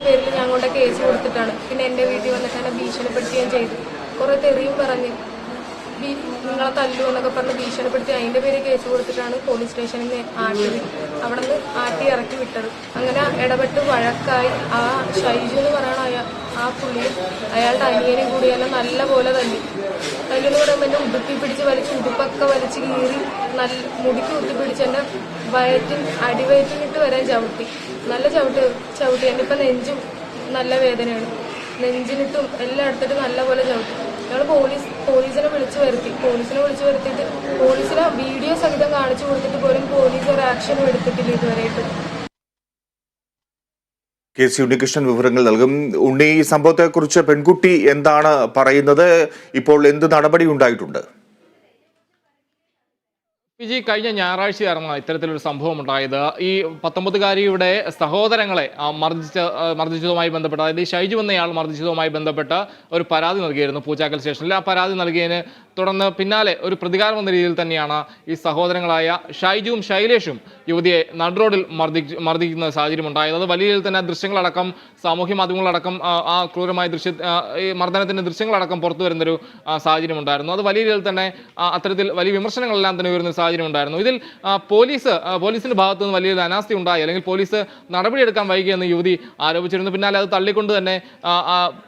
പേരിൽ ഞാൻ കൊണ്ട് കേസ് കൊടുത്തിട്ടാണ്. പിന്നെ എന്റെ വീട്ടിൽ വന്നിട്ട് എന്നെ ഭീഷണിപ്പെടുത്തുകയും ചെയ്തു. കുറേ തെറിയും പറഞ്ഞ്. നിങ്ങളെ തല്ലു എന്നൊക്കെ പറഞ്ഞ് ഭീഷണിപ്പെടുത്തി അതിന്റെ പേര് കേസ് കൊടുത്തിട്ടാണ് പോലീസ് സ്റ്റേഷനിൽ നിന്ന് ആട്ടി അവിടെ നിന്ന് ആട്ടി ഇറക്കി വിട്ടത്. അങ്ങനെ ഇടപെട്ട് വഴക്കായി ആ ഷൈജു എന്ന് അയാ ആ പുള്ളി അയാളുടെ അനിയനെ കൂടി എന്നെ നല്ല പോലെ തല്ലി തല്ലെന്ന് പറയുമ്പോൾ എന്നെ ഉടുപ്പി പിടിച്ച് വലിച്ച് ഉടുപ്പൊക്കെ വലിച്ച് കീറി നല്ല മുടിക്ക് കുത്തി പിടിച്ച് എന്റെ വയറ്റിൽ അടിവയറ്റിനിട്ട് വരാൻ ചവിട്ടി. നല്ല ചവിട്ട് ചവിട്ടി. എന്റെ ഇപ്പം നെഞ്ചും നല്ല വേദനയാണ്. നെഞ്ചിനിട്ടും എല്ലായിടത്തിട്ടും നല്ല പോലെ ചവിട്ടി. ഞങ്ങൾ പോലീസ് പോലീസിനെ വിളിച്ചു വരുത്തി. പോലീസിനെ വിളിച്ചു വരുത്തിയിട്ട് പോലീസിനെ വീഡിയോ സഹിതം കാണിച്ചു കൊടുത്തിട്ട് പോലും പോലീസ് ഒരു ആക്ഷനും എടുത്തിട്ടില്ല ഇതുവരെയായിട്ട്. കെ സി ഉണ്ണികൃഷ്ണൻ വിവരങ്ങൾ നൽകും. ഉണ്ണി ഈ സംഭവത്തെക്കുറിച്ച് പെൺകുട്ടി എന്താണ് പറയുന്നത്? ഇപ്പോൾ എന്ത് നടപടി ഉണ്ടായിട്ടുണ്ട്? വിജി കഴിഞ്ഞ ഞായറാഴ്ചയായിരുന്നു ഇത്തരത്തിലൊരു സംഭവം ഉണ്ടായത് ഈ പത്തൊമ്പതുകാരിയുടെ സഹോദരങ്ങളെ മർദ്ദിച്ച മർദ്ദിച്ചതുമായി ബന്ധപ്പെട്ട് അതായത് ഷൈജു എന്നയാൾ മർദ്ദിച്ചതുമായി ബന്ധപ്പെട്ട് ഒരു പരാതി നൽകിയിരുന്നു പൂച്ചാക്കൽ സ്റ്റേഷനിൽ. ആ പരാതി നൽകിയതിന് തുടർന്ന് പിന്നാലെ ഒരു പ്രതികാരം എന്ന രീതിയിൽ തന്നെയാണ് ഈ സഹോദരങ്ങളായ ഷൈജുവും ശൈലേഷും യുവതിയെ നടുറോഡിൽ മർദ്ദിച്ച് മർദ്ദിക്കുന്ന സാഹചര്യം ഉണ്ടായത് അത് വലിയ രീതിയിൽ തന്നെ ദൃശ്യങ്ങളടക്കം സാമൂഹ്യ മാധ്യമങ്ങളടക്കം ആ, ക്രൂരമായ ദൃശ്യ ഈ മർദ്ദനത്തിന്റെ ദൃശ്യങ്ങളടക്കം പുറത്തു വരുന്നൊരു സാഹചര്യം ഉണ്ടായിരുന്നു. അത് വലിയ രീതിയിൽ തന്നെ അത്തരത്തിൽ വലിയ വിമർശനങ്ങളെല്ലാം തന്നെ ഉയരുന്ന സാഹചര്യം ഉണ്ടായിരുന്നു. ഇതിൽ പോലീസ് പോലീസിന്റെ ഭാഗത്തു നിന്ന് വലിയൊരു അനാസ്ഥ ഉണ്ടായി. അല്ലെങ്കിൽ പോലീസ് നടപടിയെടുക്കാൻ വൈകിയെന്ന് യുവതി ആരോപിച്ചിരുന്നു. പിന്നാലെ അത് തള്ളിക്കൊണ്ട് തന്നെ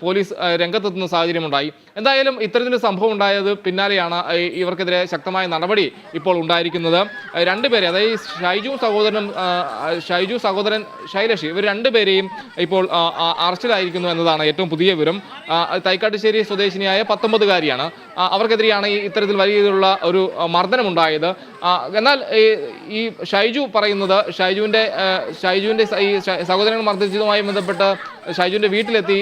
പോലീസ് രംഗത്തെത്തുന്ന സാഹചര്യം ഉണ്ടായി. എന്തായാലും ഇത്തരത്തിലൊരു സംഭവം ഉണ്ടായത് പിന്നാലെയാണ് ഇവർക്കെതിരെ ശക്തമായ നടപടി ഇപ്പോൾ ഉണ്ടായിരിക്കുന്നത്. രണ്ടുപേരെ അതായത് ഷൈജു സഹോദരനും ഷൈജു സഹോദരൻ ശൈലഷ് ഇവർ രണ്ടുപേരെയും ഇപ്പോൾ അറസ്റ്റിലായിരിക്കുന്നു എന്നതാണ് ഏറ്റവും പുതിയ വിവരം. തൈക്കാട്ടുശ്ശേരി സ്വദേശിനിയായ പത്തൊമ്പതുകാരിയാണ്. അവർക്കെതിരെയാണ് ഈ ഇത്തരത്തിൽ വലിയ രീതിയിലുള്ള ഒരു മർദ്ദനമുണ്ടായത്. എന്നാൽ ഈ ഷൈജു പറയുന്നത് ഷൈജുവിന്റെ ഷൈജുവിന്റെ ഈ സഹോദരങ്ങൾ മർദ്ദിച്ചതുമായി ബന്ധപ്പെട്ട് ഷൈജുവിന്റെ വീട്ടിലെത്തി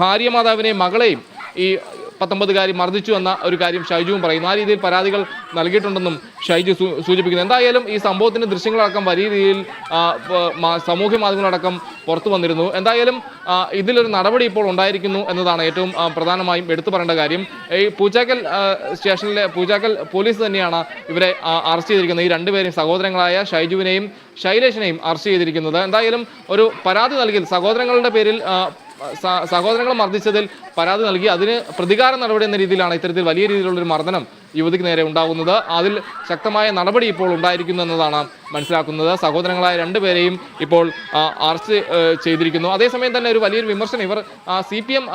ഭാര്യ മാതാവിനെയും മകളെയും ഈ പത്തൊമ്പതുകാരി മർദ്ദിച്ചു എന്ന ഒരു കാര്യം ഷൈജുവും പറയുന്നു. ആ രീതിയിൽ പരാതികൾ നൽകിയിട്ടുണ്ടെന്നും ഷൈജു സൂചിപ്പിക്കുന്നു. എന്തായാലും ഈ സംഭവത്തിന്റെ ദൃശ്യങ്ങളടക്കം വലിയ രീതിയിൽ സാമൂഹ്യ മാധ്യമങ്ങളടക്കം പുറത്തു വന്നിരുന്നു. എന്തായാലും ഇതിലൊരു നടപടി ഇപ്പോൾ ഉണ്ടായിരിക്കുന്നു എന്നതാണ് ഏറ്റവും പ്രധാനമായും എടുത്തു പറയേണ്ട കാര്യം. ഈ പൂച്ചാക്കൽ സ്റ്റേഷനിലെ പൂച്ചാക്കൽ പോലീസ് തന്നെയാണ് ഇവരെ അറസ്റ്റ് ചെയ്തിരിക്കുന്നത്. ഈ രണ്ടുപേരെയും സഹോദരങ്ങളായ ഷൈജുവിനെയും ശൈലേഷിനെയും അറസ്റ്റ് ചെയ്തിരിക്കുന്നത്. എന്തായാലും ഒരു പരാതി നൽകി സഹോദരങ്ങളുടെ പേരിൽ ആ, സ- സഹോദരങ്ങളെ മർദ്ദിച്ചതിൽ പരാതി നൽകി. അതിന് പ്രതികാര നടപടി എന്ന രീതിയിലാണ് ഇത്തരത്തിൽ വലിയ രീതിയിലുള്ള ഒരു മർദ്ദനം യുവതിക്ക് നേരെ ഉണ്ടാകുന്നത്. അതിൽ ശക്തമായ നടപടി ഇപ്പോൾ ഉണ്ടായിരിക്കുന്നു എന്നതാണ് മനസ്സിലാക്കുന്നത്. സഹോദരങ്ങളായ രണ്ടുപേരെയും ഇപ്പോൾ അറസ്റ്റ് ചെയ്തിരിക്കുന്നു. അതേസമയം തന്നെ ഒരു വലിയൊരു വിമർശനം. ഇവർ സി പി എം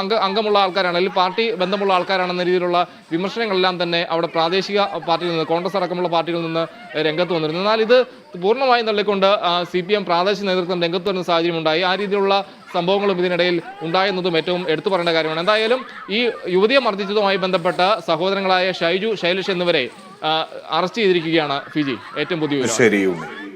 അംഗ അംഗമുള്ള ആൾക്കാരാണ് അല്ലെങ്കിൽ പാർട്ടി ബന്ധമുള്ള ആൾക്കാരാണെന്ന രീതിയിലുള്ള വിമർശനങ്ങളെല്ലാം തന്നെ അവിടെ പ്രാദേശിക പാർട്ടിയിൽ നിന്ന് കോൺഗ്രസ് അടക്കമുള്ള പാർട്ടികളിൽ നിന്ന് രംഗത്ത് വന്നിരുന്നു. എന്നാൽ ഇത് പൂർണമായും തള്ളിക്കൊണ്ട് സി പി എം പ്രാദേശിക നേതൃത്വം രംഗത്ത് വരുന്ന സാഹചര്യം ഉണ്ടായി ആ രീതിയിലുള്ള സംഭവങ്ങളും ഇതിനിടയിൽ ഉണ്ടായെന്നതും ഏറ്റവും എടുത്തു പറയേണ്ട കാര്യമാണ്. എന്തായാലും ഈ യുവതിയെ മർദ്ദിച്ചതുമായി ബന്ധപ്പെട്ട സഹോദരങ്ങളായ ഷൈജു ശൈലേഷ് എന്നിവരെ അറസ്റ്റ് ചെയ്തിരിക്കുകയാണ് ഫിജി. ഏറ്റവും പുതിയ